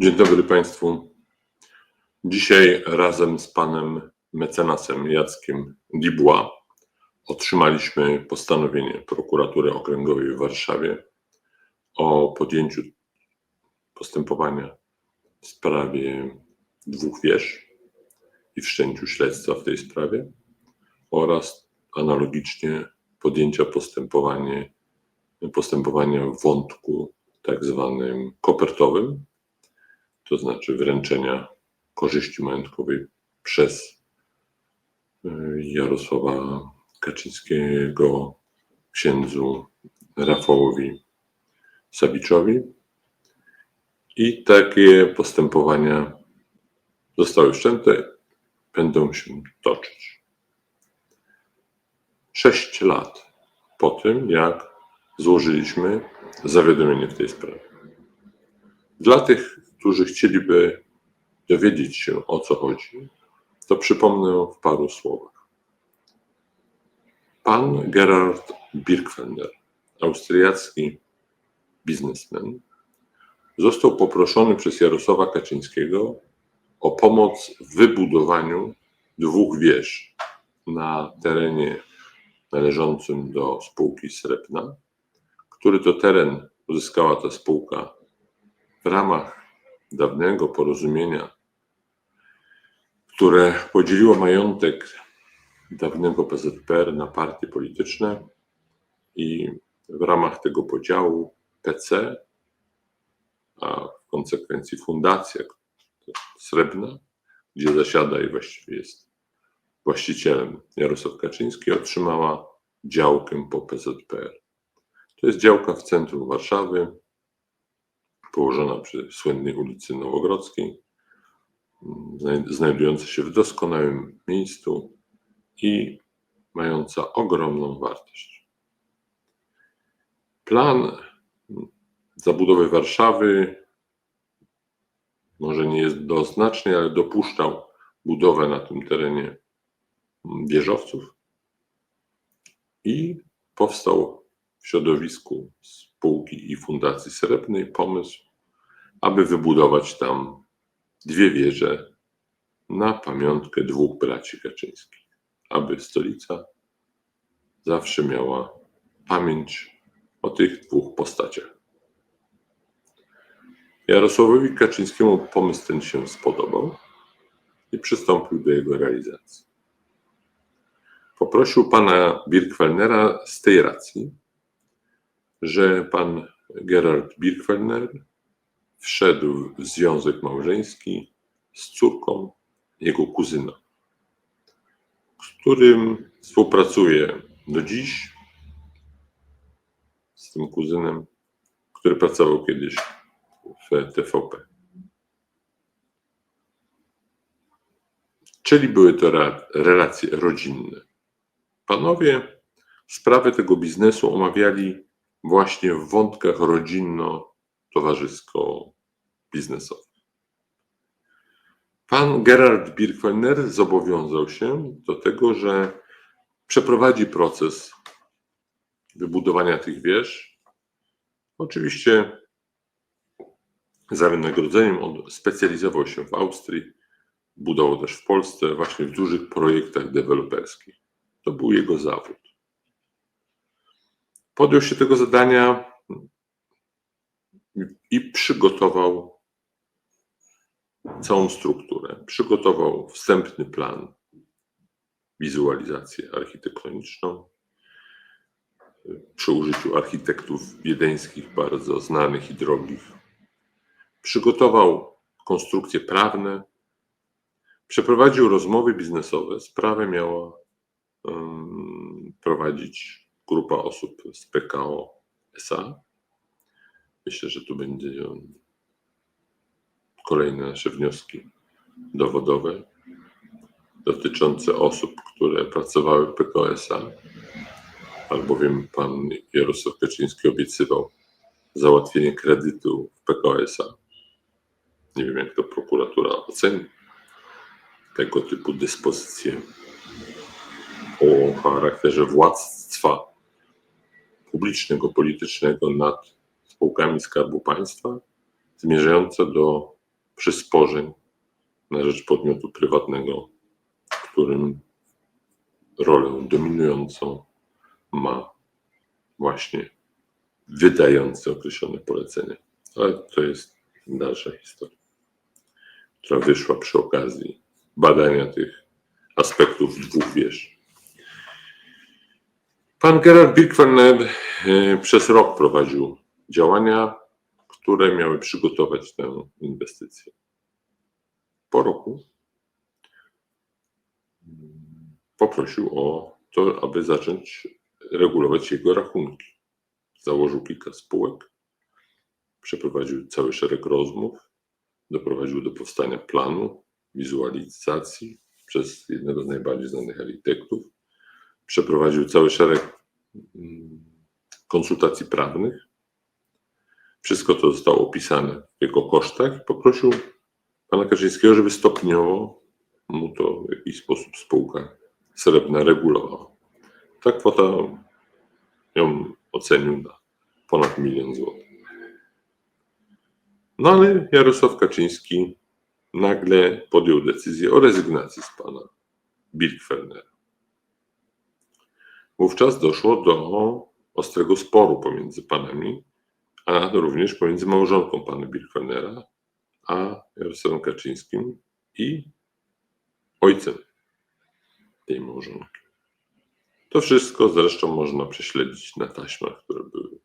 Dzień dobry Państwu. Dzisiaj razem z panem mecenasem Jackiem Dibła otrzymaliśmy postanowienie prokuratury okręgowej w Warszawie o podjęciu postępowania w sprawie dwóch wież i wszczęciu śledztwa w tej sprawie oraz analogicznie podjęcia postępowanie, postępowania w wątku tak zwanym kopertowym, to znaczy wręczenia korzyści majątkowej przez y, Jarosława Kaczyńskiego księdzu Rafałowi Sabiczowi. I takie postępowania zostały wszczęte, będą się toczyć. Sześć lat po tym, jak złożyliśmy zawiadomienie w tej sprawie. Dla tych, którzy chcieliby dowiedzieć się o co chodzi, to przypomnę w paru słowach. Pan Gerhard Birkfender, austriacki biznesmen, został poproszony przez Jarosława Kaczyńskiego o pomoc w wybudowaniu dwóch wież na terenie należącym do spółki Srebrna, który to teren uzyskała ta spółka w ramach dawnego porozumienia, które podzieliło majątek dawnego PZPR na partie polityczne i w ramach tego podziału PC, a w konsekwencji fundacja Srebrna, gdzie zasiada i właściwie jest właścicielem Jarosław Kaczyński, otrzymała działkę po PZPR. To jest działka w centrum Warszawy, położona przy słynnej ulicy Nowogrodzkiej, znajdująca się w doskonałym miejscu i mająca ogromną wartość. Plan zabudowy Warszawy może nie jest doznaczny, ale dopuszczał budowę na tym terenie wieżowców i powstał w środowisku spółki i Fundacji Srebrnej pomysł, aby wybudować tam dwie wieże na pamiątkę dwóch braci Kaczyńskich, aby stolica zawsze miała pamięć o tych dwóch postaciach. Jarosławowi Kaczyńskiemu pomysł ten się spodobał i przystąpił do jego realizacji. Poprosił pana Birkwellnera z tej racji, że pan Gerard Birkwellner wszedł w związek małżeński z córką jego kuzyna, z którym współpracuje do dziś, z tym kuzynem, który pracował kiedyś w TVP. Czyli były to relacje rodzinne. Panowie sprawę tego biznesu omawiali właśnie w wątkach rodzinno-towarzysko-biznesowych. Pan Gerard Birkwener zobowiązał się do tego, że przeprowadzi proces wybudowania tych wież. Oczywiście za wynagrodzeniem on specjalizował się w Austrii, budował też w Polsce, właśnie w dużych projektach deweloperskich. To był jego zawód. Podjął się tego zadania i przygotował całą strukturę. Przygotował wstępny plan, wizualizację architektoniczną przy użyciu architektów wiedeńskich, bardzo znanych i drogich. Przygotował konstrukcje prawne, przeprowadził rozmowy biznesowe. Sprawę miała um, prowadzić grupa osób z PKO SA. Myślę, że tu będzie kolejne nasze wnioski dowodowe dotyczące osób, które pracowały w PKO SA, albowiem pan Jarosław Kaczyński obiecywał załatwienie kredytu w PKO SA. Nie wiem, jak to prokuratura oceni tego typu dyspozycje o charakterze władztwa publicznego, politycznego nad spółkami Skarbu Państwa, zmierzające do przysporzeń na rzecz podmiotu prywatnego, którym rolę dominującą ma właśnie wydający określone polecenie. Ale to jest dalsza historia, która wyszła przy okazji badania tych aspektów dwóch wież. Pan Gerard Birkwener e, przez rok prowadził działania, które miały przygotować tę inwestycję. Po roku poprosił o to, aby zacząć regulować jego rachunki. Założył kilka spółek, przeprowadził cały szereg rozmów, doprowadził do powstania planu, wizualizacji przez jednego z najbardziej znanych architektów, przeprowadził cały szereg mm, konsultacji prawnych. Wszystko to zostało opisane w jego kosztach i poprosił pana Kaczyńskiego, żeby stopniowo mu to w jakiś sposób spółka srebrna regulowała. Ta kwota ją ocenił na ponad milion złotych. No ale Jarosław Kaczyński nagle podjął decyzję o rezygnacji z pana Birkfellnera. Wówczas doszło do ostrego sporu pomiędzy panami, a również pomiędzy małżonką pana Birkfellnera a Jarosławem Kaczyńskim i ojcem tej małżonki. To wszystko zresztą można prześledzić na taśmach, które były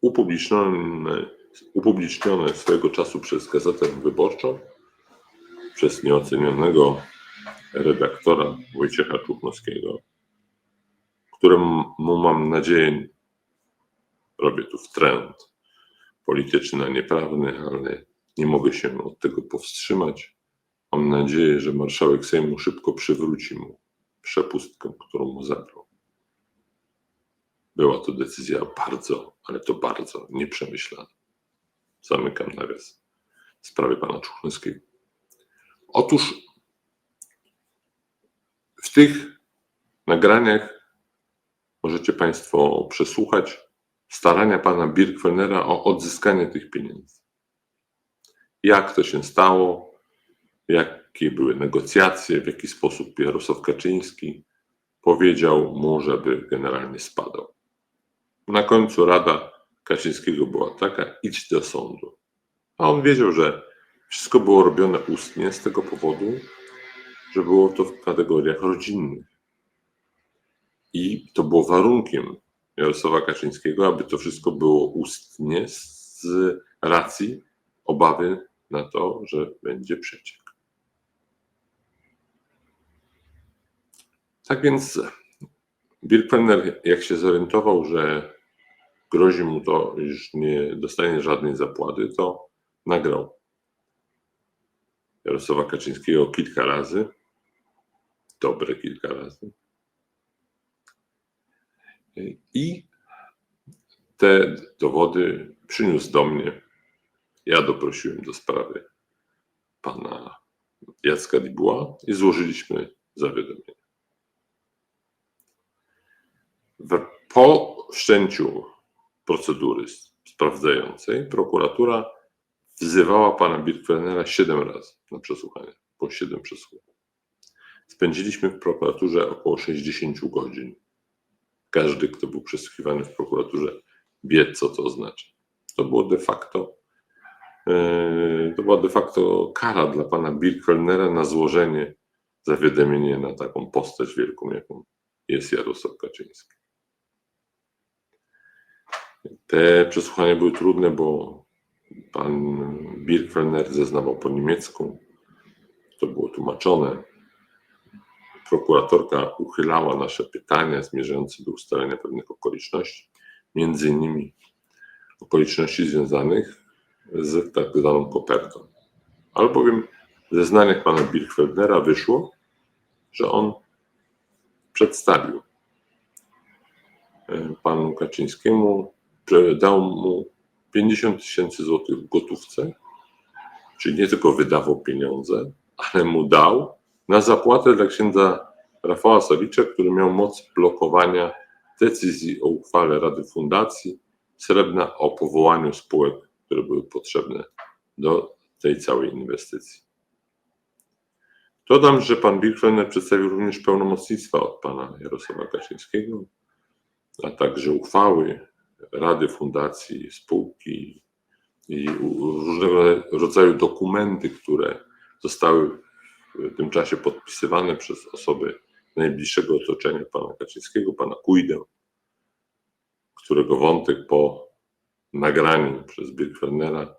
upublicznione, upublicznione swojego czasu przez Gazetę Wyborczą, przez nieocenionego redaktora Wojciecha Czuchnowskiego, któremu mam nadzieję, robię tu w trend polityczny, a nie prawny, ale nie mogę się od tego powstrzymać. Mam nadzieję, że marszałek Sejmu szybko przywróci mu przepustkę, którą mu zabrał. Była to decyzja bardzo, ale to bardzo nieprzemyślana. Zamykam nawias w sprawie pana Czuchnowskiego. Otóż w tych nagraniach możecie Państwo przesłuchać starania pana Birkwellnera o odzyskanie tych pieniędzy. Jak to się stało, jakie były negocjacje, w jaki sposób Jarosław Kaczyński powiedział mu, żeby generalnie spadał. Na końcu rada Kaczyńskiego była taka: idź do sądu. A on wiedział, że wszystko było robione ustnie z tego powodu, że było to w kategoriach rodzinnych. I to było warunkiem Jarosława Kaczyńskiego, aby to wszystko było ustnie z racji obawy na to, że będzie przeciek. Tak więc Birkwenner, jak się zorientował, że grozi mu to, iż nie dostanie żadnej zapłaty, to nagrał Jarosława Kaczyńskiego kilka razy, dobre kilka razy. I te dowody przyniósł do mnie. Ja doprosiłem do sprawy pana Jacka Dibuła i złożyliśmy zawiadomienie. Po wszczęciu procedury sprawdzającej prokuratura wzywała pana Birkwellnera siedem razy na przesłuchanie, po siedem przesłuchań. Spędziliśmy w prokuraturze około 60 godzin. Każdy, kto był przesłuchiwany w prokuraturze, wie, co to oznacza. To było de facto e, to była de facto kara dla pana Birkwellnera na złożenie zawiadomienia na taką postać wielką, jaką jest Jarosław Kaczyński. Te przesłuchania były trudne, bo pan Birkfelner zeznawał po niemiecku. To było tłumaczone. Prokuratorka uchylała nasze pytania zmierzające do ustalenia pewnych okoliczności, między innymi okoliczności związanych z tak zwaną kopertą. Albowiem w zeznaniach pana Birkfeldnera wyszło, że on przedstawił e, panu Kaczyńskiemu dał mu 50 tysięcy złotych w gotówce, czyli nie tylko wydawał pieniądze, ale mu dał na zapłatę dla księdza Rafała Sawicza, który miał moc blokowania decyzji o uchwale Rady Fundacji Srebrna o powołaniu spółek, które były potrzebne do tej całej inwestycji. Dodam, że pan Birkfellner przedstawił również pełnomocnictwa od pana Jarosława Kaczyńskiego, a także uchwały Rady Fundacji, spółki i różnego rodzaju dokumenty, które zostały w tym czasie podpisywane przez osoby najbliższego otoczenia pana Kaczyńskiego, pana Kujdę, którego wątek po nagraniu przez Birkfellnera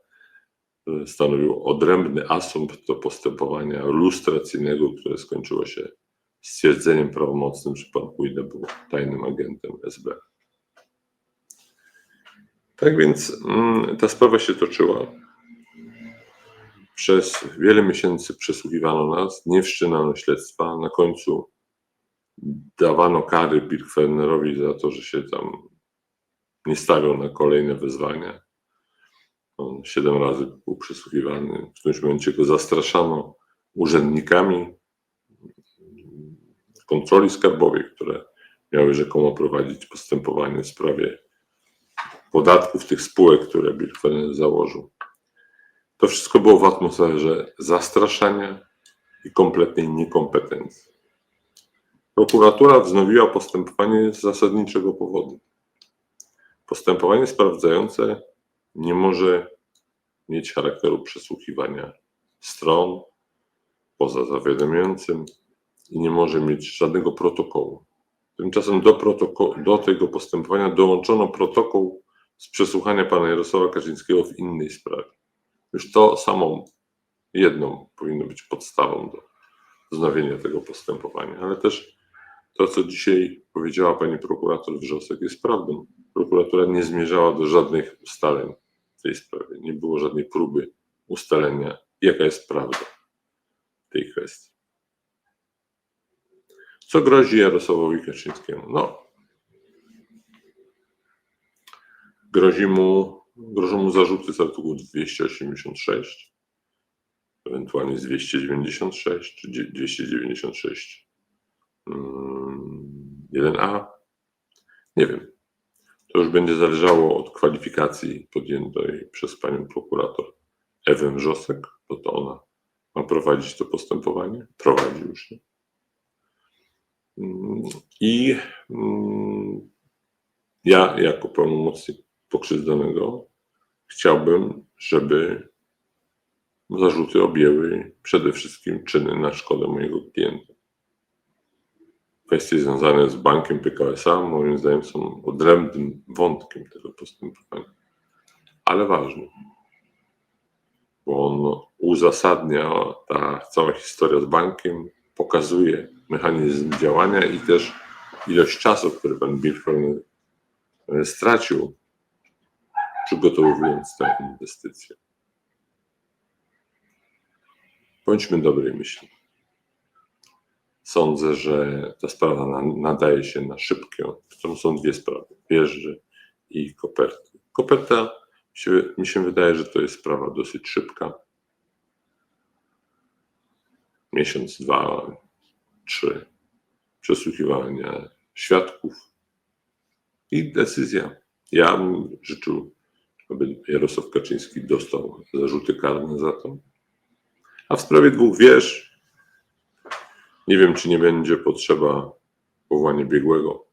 e, stanowił odrębny asumpt do postępowania lustracyjnego, które skończyło się stwierdzeniem prawomocnym, że pan Kujda był tajnym agentem SB. Tak więc mm, ta sprawa się toczyła. Przez wiele miesięcy przesłuchiwano nas, nie wszczynano śledztwa. Na końcu dawano kary Birkfellnerowi za to, że się tam nie stawiał na kolejne wezwania. On siedem razy był przesłuchiwany. W którymś momencie go zastraszano urzędnikami kontroli skarbowej, które miały rzekomo prowadzić postępowanie w sprawie podatków tych spółek, które Birkfellner założył. To wszystko było w atmosferze zastraszania i kompletnej niekompetencji. Prokuratura wznowiła postępowanie z zasadniczego powodu. Postępowanie sprawdzające nie może mieć charakteru przesłuchiwania stron poza zawiadamiającym i nie może mieć żadnego protokołu. Tymczasem do, protoko- do tego postępowania dołączono protokół z przesłuchania pana Jarosława Kaczyńskiego w innej sprawie. Już to samą jedną powinno być podstawą do wznowienia tego postępowania, ale też to, co dzisiaj powiedziała pani prokurator Wrzosek, jest prawdą. Prokuratura nie zmierzała do żadnych ustaleń w tej sprawie. Nie było żadnej próby ustalenia, jaka jest prawda tej kwestii. Co grozi Jarosławowi Kaczyńskiemu? No, grozi mu, grożą mu zarzuty z artykułu 286, ewentualnie z 296 czy 296 mm, 1a. Nie wiem. To już będzie zależało od kwalifikacji podjętej przez panią prokurator Ewę Wrzosek, bo to ona ma prowadzić to postępowanie. Prowadzi już je. Mm, I mm, ja, jako pełnomocnik pokrzywdzonego, chciałbym, żeby zarzuty objęły przede wszystkim czyny na szkodę mojego klienta. Kwestie związane z bankiem PKSA, moim zdaniem, są odrębnym wątkiem tego postępowania, ale ważnym, bo on uzasadnia ta cała historia z bankiem, pokazuje mechanizm działania i też ilość czasu, który pan Birkfeld stracił, przygotowując tę inwestycję. Bądźmy dobrej myśli. Sądzę, że ta sprawa na- nadaje się na szybkie. To są dwie sprawy: wieży i koperty. Koperta mi się wydaje, że to jest sprawa dosyć szybka. Miesiąc, dwa, trzy przesłuchiwania świadków i decyzja. Ja bym życzył, aby Jarosław Kaczyński dostał zarzuty karne za to. A w sprawie dwóch wież nie wiem, czy nie będzie potrzeba powołania biegłego,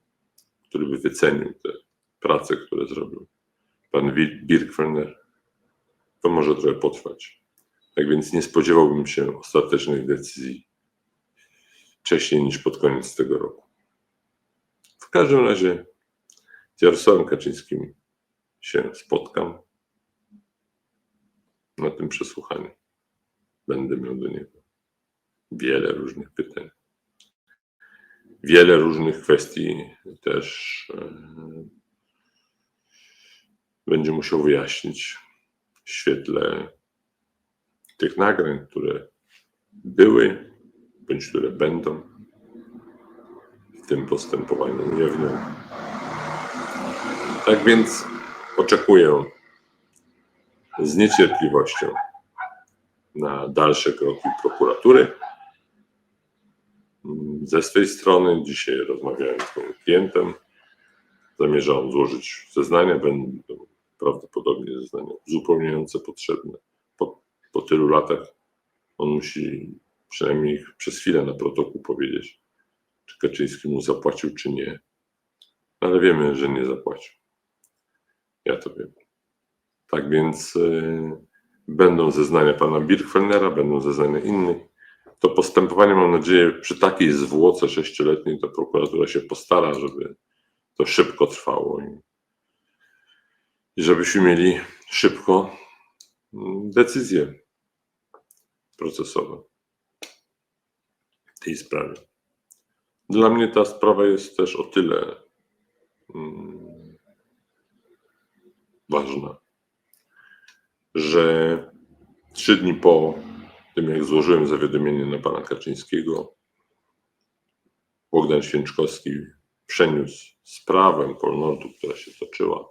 który by wycenił te prace, które zrobił pan Birkfellner. To może trochę potrwać. Tak więc nie spodziewałbym się ostatecznych decyzji wcześniej niż pod koniec tego roku. W każdym razie z Jarosławem Kaczyńskim się spotkam na tym przesłuchaniu. Będę miał do niego wiele różnych pytań. Wiele różnych kwestii też e, będzie musiał wyjaśnić w świetle tych nagrań, które były bądź które będą w tym postępowaniu ujawnionym. Tak więc oczekuję z niecierpliwością na dalsze kroki prokuratury. Ze swej strony dzisiaj rozmawiałem z moim klientem. Zamierzam złożyć zeznania, będą prawdopodobnie zeznania uzupełniające potrzebne, po, po tylu latach on musi przynajmniej przez chwilę na protokół powiedzieć, czy Kaczyński mu zapłacił, czy nie. Ale wiemy, że nie zapłacił. Ja to wiem. Tak więc y, będą zeznania pana Birkfelnera, będą zeznania innych. To postępowanie, mam nadzieję, przy takiej zwłoce sześcioletniej, to prokuratura się postara, żeby to szybko trwało i, i żebyśmy mieli szybko mm, decyzje procesowe w tej sprawie. Dla mnie ta sprawa jest też o tyle mm, ważna, że trzy dni po tym, jak złożyłem zawiadomienie na pana Kaczyńskiego, Bogdan Święczkowski przeniósł sprawę Polnortu, która się toczyła,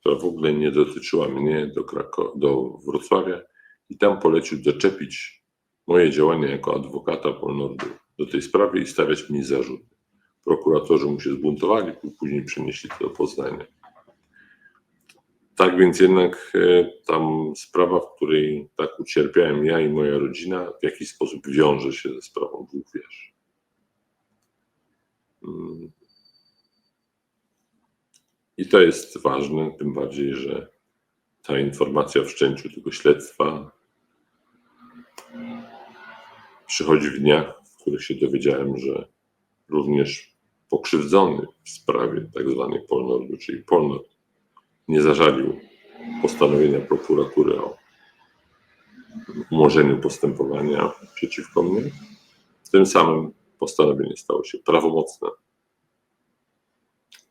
która w ogóle nie dotyczyła mnie do, Krako- do Wrocławia i tam polecił doczepić moje działania jako adwokata Polnortu do tej sprawy i stawiać mi zarzuty. Prokuratorzy mu się zbuntowali, później przenieśli to do Poznania. Tak więc jednak e, tam sprawa, w której tak ucierpiałem ja i moja rodzina, w jakiś sposób wiąże się ze sprawą dwóch wież. Mm. I to jest ważne, tym bardziej, że ta informacja o wszczęciu tego śledztwa przychodzi w dniach, w których się dowiedziałem, że również pokrzywdzony w sprawie tak zwanej Polnordu, czyli Polnord, nie zażalił postanowienia prokuratury o umorzeniu postępowania przeciwko mnie. Tym samym postanowienie stało się prawomocne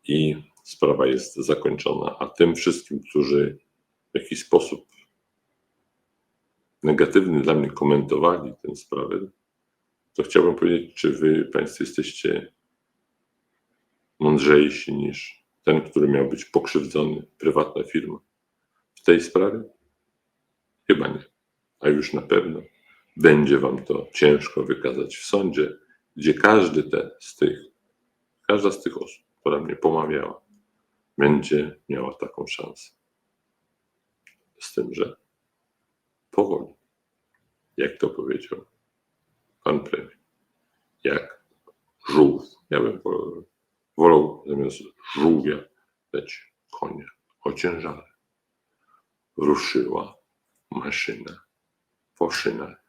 i sprawa jest zakończona. A tym wszystkim, którzy w jakiś sposób negatywny dla mnie komentowali tę sprawę, to chciałbym powiedzieć, czy wy Państwo jesteście mądrzejsi niż ten, który miał być pokrzywdzony, prywatna firma. W tej sprawie? Chyba nie. A już na pewno będzie Wam to ciężko wykazać w sądzie, gdzie każdy te z tych, każda z tych osób, która mnie pomawiała, będzie miała taką szansę. Z tym, że powoli, jak to powiedział pan premier, jak żółw, ja bym wolał, wolał zamiast żółwia dać konia o ciężarze. Ruszyła maszyna po szynach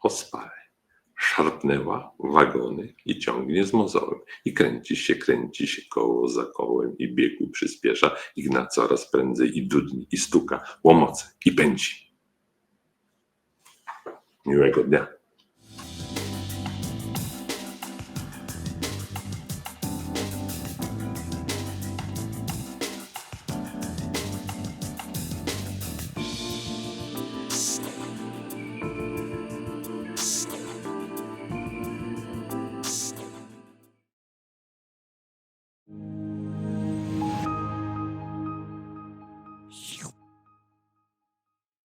ospale. Szarpnęła wagony i ciągnie z mozołem. I kręci się, kręci się koło za kołem i biegu przyspiesza i gna coraz prędzej i dudni i stuka łomoce i pędzi. Miłego dnia.